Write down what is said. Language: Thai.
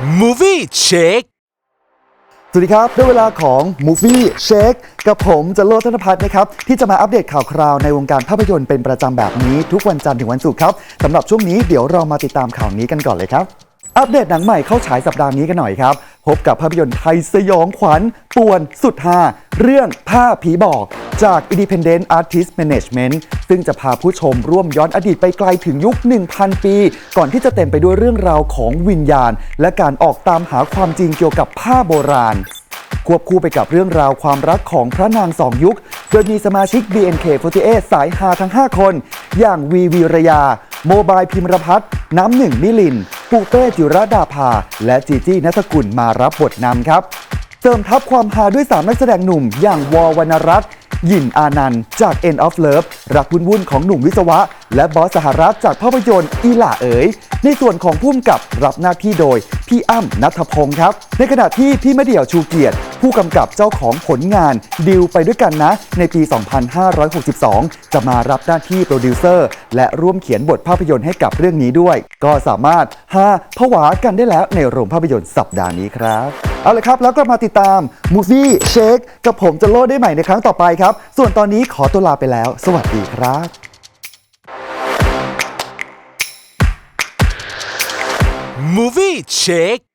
Movie Check สวัสดีครับได้เวลาของ Movie Shake กับผมจะโลดธนพัฒน์นะครับ ที่จะมาอัปเดตข่าวคราวในวงการภาพยนตร์เป็นประจำแบบนี้ทุกวันจันทร์ถึงวันศุกร์ครับสำหรับช่วงนี้เดี๋ยวเรามาติดตามข่าวนี้กันก่อนเลยครับ อัปเดตหนังใหม่เข้าฉายสัปดาห์นี้กันหน่อยครับ พบกับภาพยนตร์ไทยสยองขวัญป่วนสุดฮาเรื่องผ้าผีบอกจาก Independent Artist Management ซึ่งจะพาผู้ชมร่วมย้อนอดีตไปไกลถึงยุค 1,000 ปี ก่อนที่จะเต็มไปด้วยเรื่องราวของวิญญาณ และการออกตามหาความจริงเกี่ยวกับผ้าโบราณ ควบคู่ไปกับเรื่องราวความรักของพระนางสองยุค โดยมีสมาชิก BNK48 สายฮาทั้ง 5 คน อย่างวีวีรยา โมบายพิมรพัฒน์น้ำหนึ่งมิลิน ปูเป้จิรดาภา และจีจี้นัทกุลมารับบทนำครับเติมทับความฮาด้วย 3 นักแสดงหนุ่มอย่างวอวรรณรัตน์ หยินอานันต์จาก End of Love รักวุ่นวุ่นของหนุ่มวิศวะ และบอสสหรัฐจากภาพยนตร์อีหล่าเอ๋ย ในส่วนของผู้กำกับรับหน้าที่โดย พี่อ้ำนัทพงศ์ครับ ในขณะที่พี่มะเดี่ยวชูเกียรติ ผู้กำกับเจ้าของผลงานดิวไปด้วยกันนะ ในปี 2562 จะมารับหน้าที่โปรดิวเซอร์ และร่วมเขียนบทภาพยนตร์ให้กับเรื่องนี้ด้วย ก็สามารถฮาผวากันได้แล้วในโรงภาพยนตร์สัปดาห์นี้ครับ เอาละครับ แล้วกลับมาติดตาม Movie Shake กับผมจะโลดได้ใหม่ในครั้งต่อไปครับ ส่วนตอนนี้ขอตัวลาไปแล้ว สวัสดีครับ Movie Check